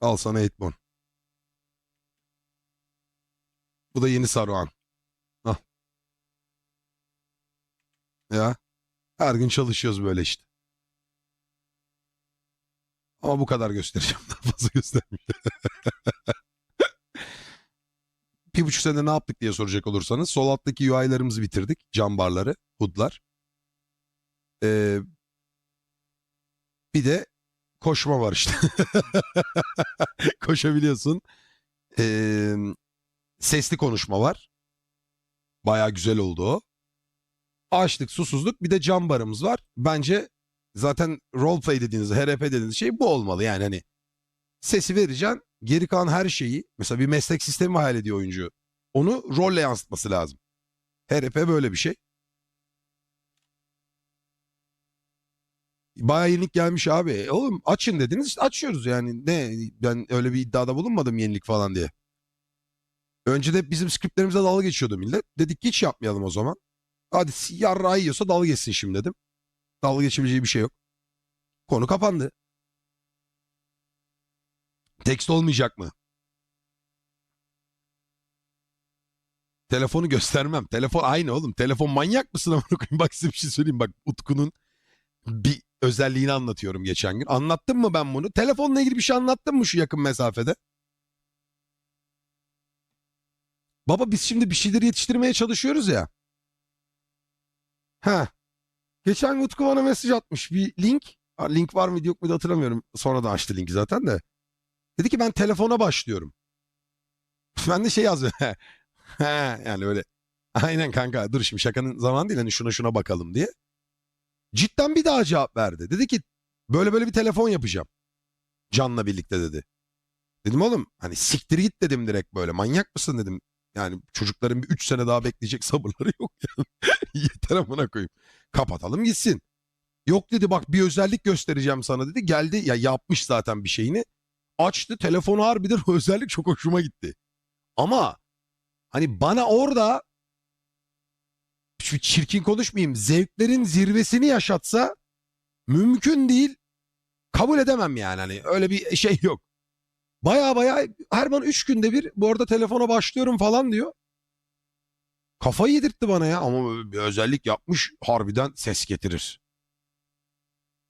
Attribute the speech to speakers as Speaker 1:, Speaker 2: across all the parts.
Speaker 1: Al sana Eightborn. Bu da yeni Saruhan. Al. Ya. Her gün çalışıyoruz böyle işte. Ama bu kadar göstereceğim. Daha fazla göstermeyeceğim. bir buçuk sene ne yaptık diye soracak olursanız. Sol alttaki UI'larımızı bitirdik. Cam barları, hoodlar. Ee, bir de koşma var işte. Koşabiliyorsun. Ee, sesli konuşma var. Baya güzel oldu o. Açlık, susuzluk bir de cam barımız var. Bence zaten roleplay dediğiniz, HRP dediğiniz şey bu olmalı. Yani hani sesi vereceksin. Geri kalan her şeyi mesela bir meslek sistemi hayal ediyor oyuncu. Onu rolle yansıtması lazım. HRP böyle bir şey. Bayağı yenilik gelmiş abi. E Oğlum açın dediniz işte açıyoruz yani. Ne ben öyle bir iddiada bulunmadım yenilik falan diye. Önce de bizim skriptlerimize dalga geçiyordu millet. Dedik ki hiç yapmayalım o zaman. Hadi yarrağı yiyorsa dalga geçsin şimdi dedim. Dalga geçebileceği bir şey yok. Konu kapandı. Tekst olmayacak mı? Telefonu göstermem. Telefon aynı oğlum. Telefon manyak mısın? Bak size bir şey söyleyeyim. Bak Utku'nun bir özelliğini anlatıyorum geçen gün. Anlattım mı ben bunu? Telefonla ilgili bir şey anlattım mı şu yakın mesafede? Baba biz şimdi bir şeyleri yetiştirmeye çalışıyoruz ya. Ha. Geçen Utku bana mesaj atmış. Bir link. Ha, Link var mıydı yok muydu hatırlamıyorum. Sonra da açtı linki zaten de. Dedi ki ben telefona başlıyorum. Ben de şey yazdım. He, yani öyle. Aynen kanka dur şimdi şakanın zamanı değil hani şuna şuna bakalım diye. Cidden bir daha cevap verdi. Dedi ki böyle böyle bir telefon yapacağım. Can'la birlikte dedi. Dedim oğlum hani siktir git dedim direkt böyle manyak mısın dedim. Yani çocukların bir 3 sene daha bekleyecek sabırları yok yani. Yeter amına koyayım. Kapatalım gitsin. Yok dedi bak bir özellik göstereceğim sana dedi. Geldi ya yapmış zaten bir şeyini. Açtı telefonu harbiden o özellik çok hoşuma gitti. Ama hani bana orada şu çirkin konuşmayayım zevklerin zirvesini yaşatsa mümkün değil. Kabul edemem yani hani öyle bir şey yok. Baya baya her bana 3 günde bir bu arada telefona başlıyorum falan diyor. Kafayı yedirtti bana ya ama bir özellik yapmış harbiden ses getirir.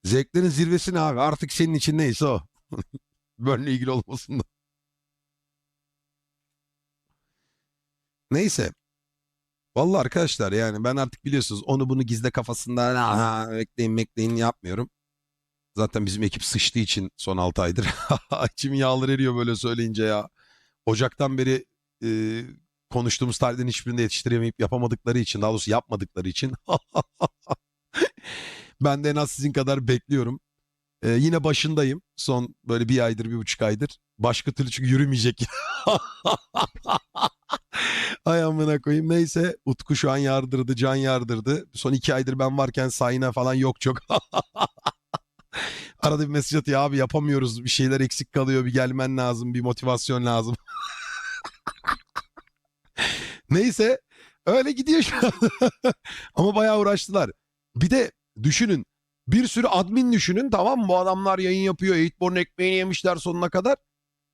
Speaker 1: Zevklerin zirvesi ne abi artık senin için neyse o. Benimle ilgili olmasın da. Neyse. Vallahi arkadaşlar yani ben artık biliyorsunuz onu bunu gizle kafasında "Aha, bekleyin bekleyin yapmıyorum. Zaten bizim ekip sıçtığı için son 6 aydır. İçim yağlar eriyor böyle söyleyince ya. Ocaktan beri e, konuştuğumuz tarihlerin hiçbirinde yetiştiremeyip yapamadıkları için daha doğrusu yapmadıkları için ben de en az sizin kadar bekliyorum. E, yine başındayım. Son böyle bir aydır bir buçuk aydır. Başka türlü çünkü yürümeyecek. Ay amına koyayım. Neyse Utku şu an yardırdı, Can yardırdı. Son iki aydır ben varken sayına falan yok çok. Arada bir mesaj atıyor abi yapamıyoruz. Bir şeyler eksik kalıyor. Bir gelmen lazım. Bir motivasyon lazım. Neyse öyle gidiyor şu an. Ama bayağı uğraştılar. Bir de düşünün bir sürü admin düşünün tamam? Bu adamlar yayın yapıyor. Eightborn ekmeğini yemişler sonuna kadar.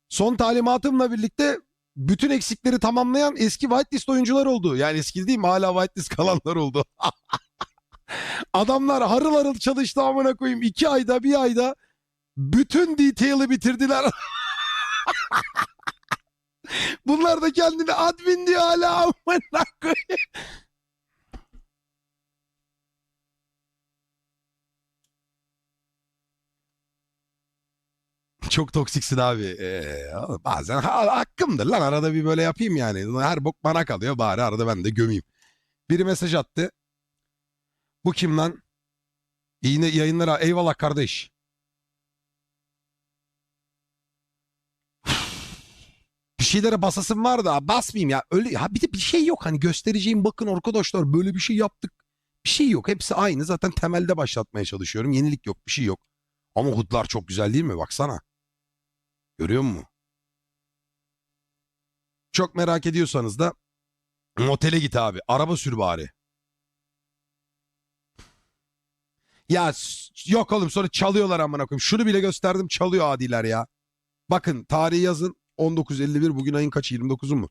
Speaker 1: Son talimatımla birlikte bütün eksikleri tamamlayan eski whitelist oyuncular oldu. Yani eski değil mi? Hala whitelist kalanlar oldu. Adamlar harıl harıl çalıştı amına koyayım. iki ayda bir ayda bütün detail'ı bitirdiler. Bunlar da kendini admin diyor hala amına koyayım. Çok toksiksin abi. Ee, bazen ha, hakkımdır lan arada bir böyle yapayım yani. Her bok bana kalıyor bari arada ben de gömeyim. Biri mesaj attı. Bu kim lan? Yine yayınlara eyvallah kardeş. Bir şeylere basasım var da basmayayım ya. Öyle ya bir de bir şey yok hani göstereceğim bakın arkadaşlar böyle bir şey yaptık. Bir şey yok. Hepsi aynı. Zaten temelde başlatmaya çalışıyorum. Yenilik yok, bir şey yok. Ama hudlar çok güzel değil mi? Baksana. Görüyor musun? Çok merak ediyorsanız da motele git abi. Araba sür bari. Ya yok oğlum sonra çalıyorlar amına koyayım. Şunu bile gösterdim çalıyor adiler ya. Bakın tarihi yazın 1951 bugün ayın kaçı 29'u mu?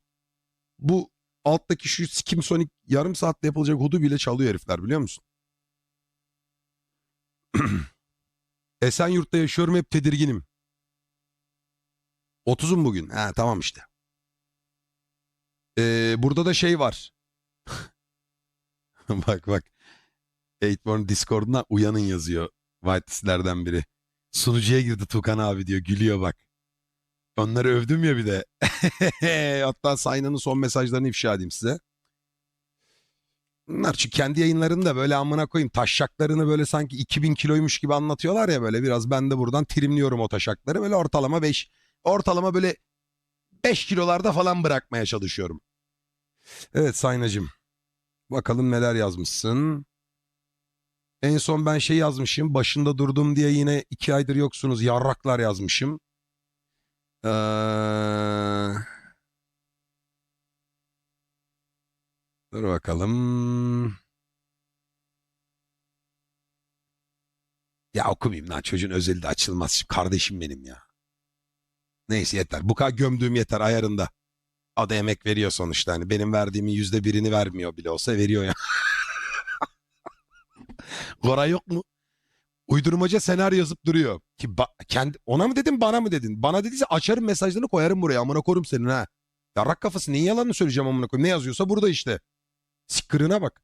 Speaker 1: Bu alttaki şu Skim Sonic yarım saatte yapılacak hudu bile çalıyor herifler biliyor musun? Esenyurt'ta yaşıyorum hep tedirginim. 30'um bugün. Ha tamam işte. Ee, burada da şey var. bak bak. Eightborn Discord'una uyanın yazıyor. Whitelist'lerden biri. Sunucuya girdi Tukan abi diyor. Gülüyor bak. Onları övdüm ya bir de. Hatta Sayna'nın son mesajlarını ifşa edeyim size. Bunlar çünkü kendi yayınlarında böyle amına koyayım taşaklarını böyle sanki 2000 kiloymuş gibi anlatıyorlar ya böyle biraz ben de buradan trimliyorum o taşakları böyle ortalama 5 ortalama böyle 5 kilolarda falan bırakmaya çalışıyorum. Evet Saynacığım bakalım neler yazmışsın. En son ben şey yazmışım başında durdum diye yine 2 aydır yoksunuz yarraklar yazmışım. Ee... Dur bakalım. Ya okumayayım lan çocuğun özeli de açılmaz. Kardeşim benim ya. Neyse yeter. Bu kadar gömdüğüm yeter ayarında. O da emek veriyor sonuçta. Hani benim verdiğimin yüzde birini vermiyor bile olsa veriyor ya. Koray yok mu? Uydurmaca senaryo yazıp duruyor. Ki kendi ona mı dedin bana mı dedin? Bana dediyse açarım mesajlarını koyarım buraya. Amına korum senin ha. Yarrak kafası neyin yalanını söyleyeceğim amına koyayım. Ne yazıyorsa burada işte. Sikırına bak.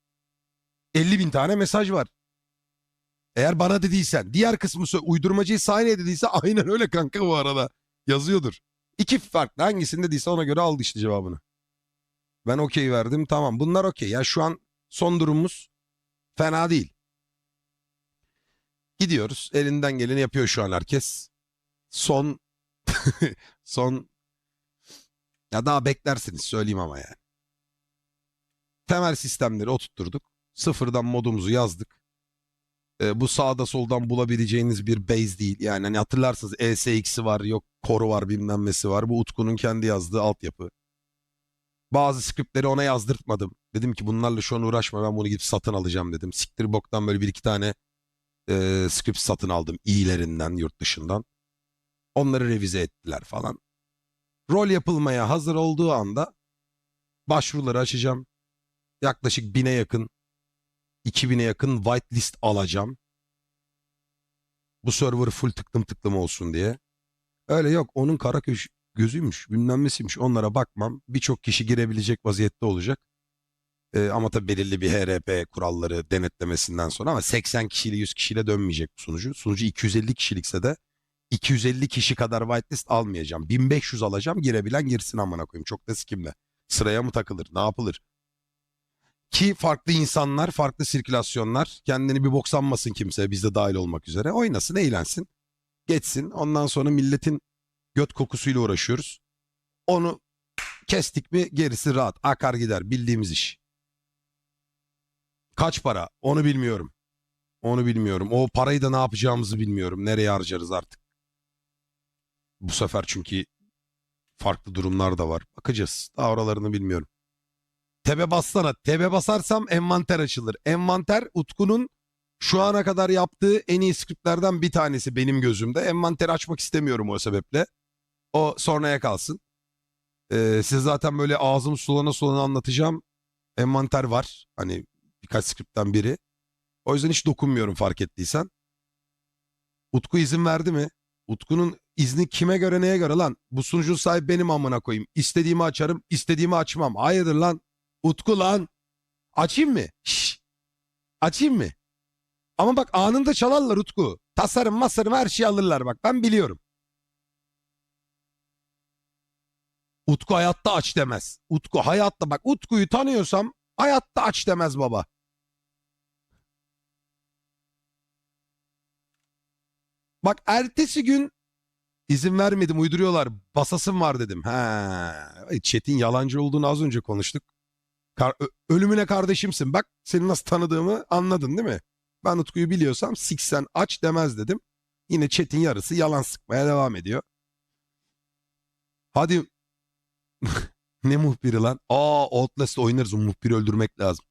Speaker 1: 50 bin tane mesaj var. Eğer bana dediysen diğer kısmı uydurmacıyı sahneye dediyse aynen öyle kanka bu arada. Yazıyordur. İki farklı hangisini dediyse ona göre aldı işte cevabını. Ben okey verdim tamam bunlar okey. Ya şu an son durumumuz fena değil. Gidiyoruz. Elinden geleni yapıyor şu an herkes. Son son ya daha beklersiniz söyleyeyim ama yani. Temel sistemleri oturtturduk. Sıfırdan modumuzu yazdık. Ee, bu sağda soldan bulabileceğiniz bir base değil. Yani hani hatırlarsınız ESX'i var, yok Core'u var, bilmem nesi var. Bu Utku'nun kendi yazdığı altyapı. Bazı scriptleri ona yazdırtmadım. Dedim ki bunlarla şu an uğraşma ben bunu gidip satın alacağım dedim. Siktir boktan böyle bir iki tane e, script satın aldım iyilerinden yurt dışından. Onları revize ettiler falan. Rol yapılmaya hazır olduğu anda başvuruları açacağım. Yaklaşık bine yakın 2000'e yakın whitelist alacağım. Bu server full tıklım tıklım olsun diye. Öyle yok onun kara köş gözüymüş bilmem nesiymiş onlara bakmam. Birçok kişi girebilecek vaziyette olacak. Ee, ama tabii belirli bir HRP kuralları denetlemesinden sonra ama 80 kişiyle 100 kişiyle dönmeyecek bu sunucu. Sunucu 250 kişilikse de 250 kişi kadar whitelist almayacağım. 1500 alacağım girebilen girsin amına koyayım. Çok da sikimle. Sıraya mı takılır ne yapılır? Ki farklı insanlar, farklı sirkülasyonlar kendini bir boksanmasın kimse biz de dahil olmak üzere. Oynasın, eğlensin, geçsin. Ondan sonra milletin göt kokusuyla uğraşıyoruz. Onu kestik mi gerisi rahat. Akar gider bildiğimiz iş. Kaç para onu bilmiyorum. Onu bilmiyorum. O parayı da ne yapacağımızı bilmiyorum. Nereye harcarız artık. Bu sefer çünkü farklı durumlar da var. Bakacağız. Daha oralarını bilmiyorum. Tebe bassana. Tebe basarsam envanter açılır. Envanter Utku'nun şu ana kadar yaptığı en iyi skriptlerden bir tanesi benim gözümde. Envanteri açmak istemiyorum o sebeple. O sonraya kalsın. Ee, size zaten böyle ağzım sulana sulana anlatacağım. Envanter var. Hani birkaç skriptten biri. O yüzden hiç dokunmuyorum fark ettiysen. Utku izin verdi mi? Utku'nun izni kime göre neye göre lan? Bu sunucun sahibi benim amına koyayım. İstediğimi açarım, istediğimi açmam. Hayırdır lan? Utku lan. Açayım mı? Şşş. Açayım mı? Ama bak anında çalarlar Utku. Tasarım masarım her şeyi alırlar bak. Ben biliyorum. Utku hayatta aç demez. Utku hayatta bak Utku'yu tanıyorsam hayatta aç demez baba. Bak ertesi gün izin vermedim uyduruyorlar. Basasım var dedim. Ha, Çetin yalancı olduğunu az önce konuştuk. Kar- ölümüne kardeşimsin. Bak seni nasıl tanıdığımı anladın değil mi? Ben Utku'yu biliyorsam siksen aç demez dedim. Yine Çetin yarısı yalan sıkmaya devam ediyor. Hadi ne muhbiri lan? Aa Outlast'ta oynarız o muhbiri öldürmek lazım.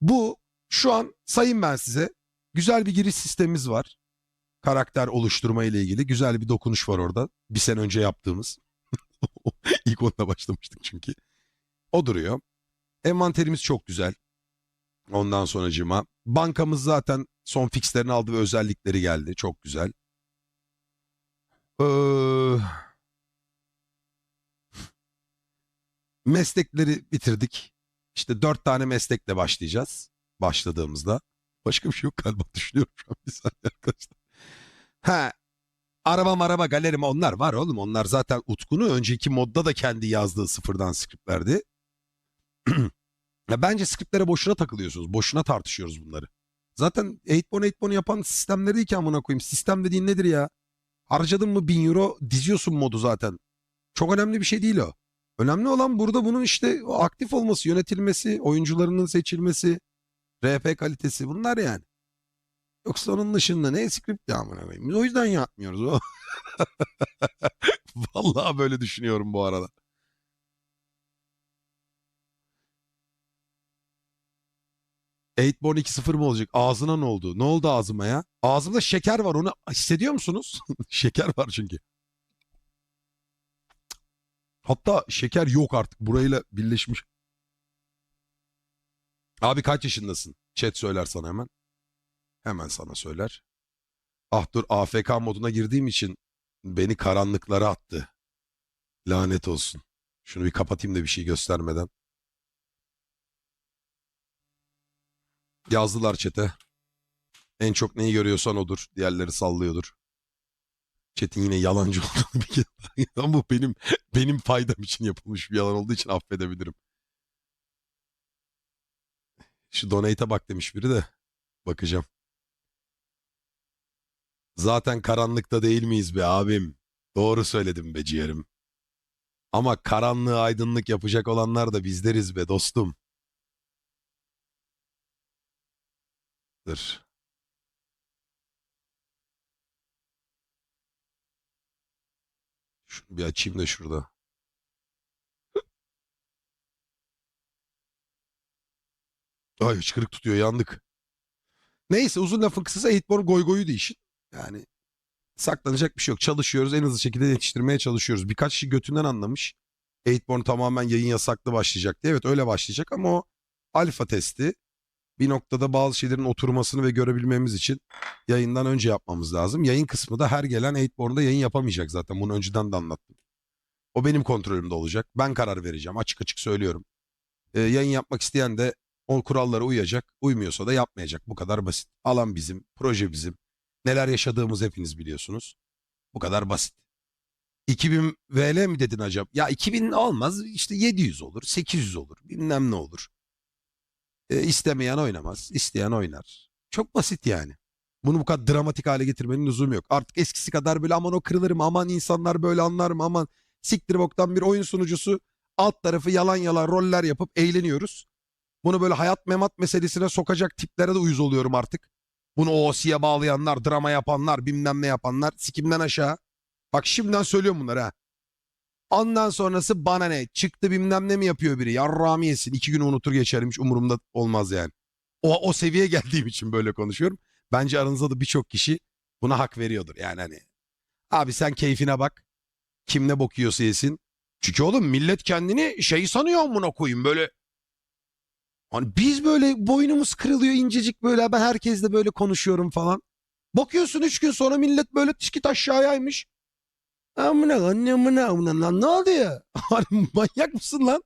Speaker 1: Bu şu an sayayım ben size. Güzel bir giriş sistemimiz var. Karakter oluşturma ile ilgili güzel bir dokunuş var orada. Bir sene önce yaptığımız. İlk onunla başlamıştık çünkü. O duruyor. Envanterimiz çok güzel. Ondan sonracığıma. Bankamız zaten son fixlerini aldı ve özellikleri geldi. Çok güzel. Ee, meslekleri bitirdik. İşte dört tane meslekle başlayacağız. Başladığımızda. Başka bir şey yok galiba düşünüyorum şu an bir saniye arkadaşlar. Ha, araba maraba galerimi onlar var oğlum. Onlar zaten Utku'nu önceki modda da kendi yazdığı sıfırdan skriptlerdi. ya bence skriptlere boşuna takılıyorsunuz. Boşuna tartışıyoruz bunları. Zaten 8bon 8bon yapan sistemleri değil ki amına koyayım. Sistem dediğin nedir ya? Harcadın mı 1000 euro diziyorsun modu zaten. Çok önemli bir şey değil o. Önemli olan burada bunun işte aktif olması, yönetilmesi, oyuncularının seçilmesi, RP kalitesi bunlar yani. Yoksa onun dışında ne script amına koyayım. Biz o yüzden yapmıyoruz o. Vallahi böyle düşünüyorum bu arada. Eightborn 2.0 mı olacak? Ağzına ne oldu? Ne oldu ağzıma ya? Ağzımda şeker var onu hissediyor musunuz? şeker var çünkü. Hatta şeker yok artık burayla birleşmiş. Abi kaç yaşındasın? Chat söyler sana hemen. Hemen sana söyler. Ah dur AFK moduna girdiğim için beni karanlıklara attı. Lanet olsun. Şunu bir kapatayım da bir şey göstermeden. Yazdılar çete. En çok neyi görüyorsan odur. Diğerleri sallıyordur. Chat'in yine yalancı olduğunu bir kez Ama bu benim benim faydam için yapılmış bir yalan olduğu için affedebilirim. Şu donate'e bak demiş biri de. Bakacağım. Zaten karanlıkta değil miyiz be abim? Doğru söyledim be ciğerim. Ama karanlığı aydınlık yapacak olanlar da bizleriz be dostum. Dur. Şunu bir açayım da şurada. Ay hıçkırık tutuyor yandık. Neyse uzun lafın kısası Eightborn goygoyuydu işin. Yani saklanacak bir şey yok. Çalışıyoruz en hızlı şekilde yetiştirmeye çalışıyoruz. Birkaç kişi götünden anlamış. Eightborn tamamen yayın yasaklı başlayacak diye. Evet öyle başlayacak ama o alfa testi. Bir noktada bazı şeylerin oturmasını ve görebilmemiz için yayından önce yapmamız lazım. Yayın kısmı da her gelen Eightborn'da yayın yapamayacak zaten. Bunu önceden de anlattım. O benim kontrolümde olacak. Ben karar vereceğim. Açık açık söylüyorum. Ee, yayın yapmak isteyen de o kurallara uyacak. Uymuyorsa da yapmayacak. Bu kadar basit. Alan bizim, proje bizim. Neler yaşadığımız hepiniz biliyorsunuz. Bu kadar basit. 2000 VL mi dedin acaba? Ya 2000 olmaz. İşte 700 olur, 800 olur. Bilmem ne olur. E, istemeyen oynamaz. isteyen oynar. Çok basit yani. Bunu bu kadar dramatik hale getirmenin lüzumu yok. Artık eskisi kadar böyle aman o kırılır mı? Aman insanlar böyle anlar mı? Aman siktir boktan bir oyun sunucusu alt tarafı yalan yalan roller yapıp eğleniyoruz. Bunu böyle hayat memat meselesine sokacak tiplere de uyuz oluyorum artık. Bunu OC'ye bağlayanlar, drama yapanlar, bilmem ne yapanlar sikimden aşağı. Bak şimdiden söylüyorum bunları ha. Ondan sonrası bana ne? Çıktı bilmem ne mi yapıyor biri? Yarrağımı yesin. iki gün unutur geçerim. Hiç umurumda olmaz yani. O, o seviyeye geldiğim için böyle konuşuyorum. Bence aranızda da birçok kişi buna hak veriyordur. Yani hani abi sen keyfine bak. Kim ne bok yesin. Çünkü oğlum millet kendini şey sanıyor amına koyayım böyle. Hani biz böyle boynumuz kırılıyor incecik böyle ben herkesle böyle konuşuyorum falan. Bakıyorsun üç gün sonra millet böyle tişkit aşağıyaymış. Amına anne amına amına lan ne oldu ya? Hani manyak mısın lan?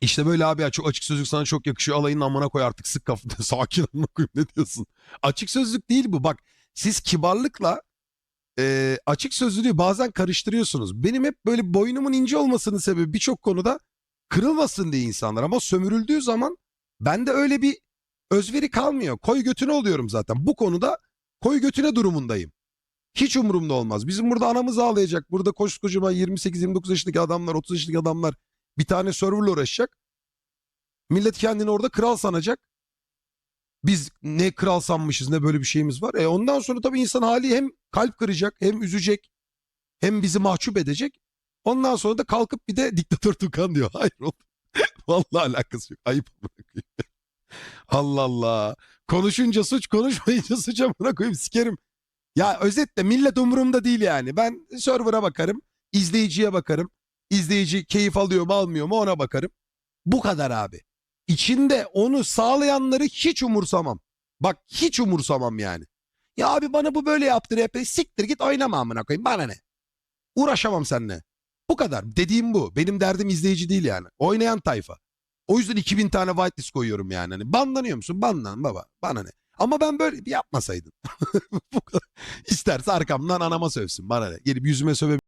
Speaker 1: İşte böyle abi ya çok açık sözlük sana çok yakışıyor. Alayın amına koy artık sık kafanı. Sakin amına koyayım ne diyorsun? Açık sözlük değil bu bak. Siz kibarlıkla e, açık sözlülüğü bazen karıştırıyorsunuz. Benim hep böyle boynumun ince olmasının sebebi birçok konuda kırılmasın diye insanlar. Ama sömürüldüğü zaman bende öyle bir özveri kalmıyor. Koy götüne oluyorum zaten. Bu konuda koy götüne durumundayım. Hiç umurumda olmaz. Bizim burada anamız ağlayacak. Burada koskocaman 28-29 yaşındaki adamlar, 30 yaşındaki adamlar bir tane serverla uğraşacak. Millet kendini orada kral sanacak. Biz ne kral sanmışız ne böyle bir şeyimiz var. E ondan sonra tabii insan hali hem kalp kıracak hem üzecek hem bizi mahcup edecek. Ondan sonra da kalkıp bir de diktatör Tukan diyor. Hayır oğlum. Vallahi alakası yok. Ayıp. Allah Allah. Konuşunca suç, konuşmayınca suç amına koyayım sikerim. Ya özetle millet umurumda değil yani. Ben server'a bakarım, izleyiciye bakarım. İzleyici keyif alıyor mu almıyor mu ona bakarım. Bu kadar abi. İçinde onu sağlayanları hiç umursamam. Bak hiç umursamam yani. Ya abi bana bu böyle yaptı rap. Siktir git oynama amına koyayım bana ne. Uğraşamam seninle. Bu kadar. Dediğim bu. Benim derdim izleyici değil yani. Oynayan tayfa. O yüzden 2000 tane whitelist koyuyorum yani. Hani banlanıyor musun? Banlan baba. Bana ne? Ama ben böyle yapmasaydın. Bu. İsterse arkamdan anama sövsün. Bana ne? Gelip yüzüme söve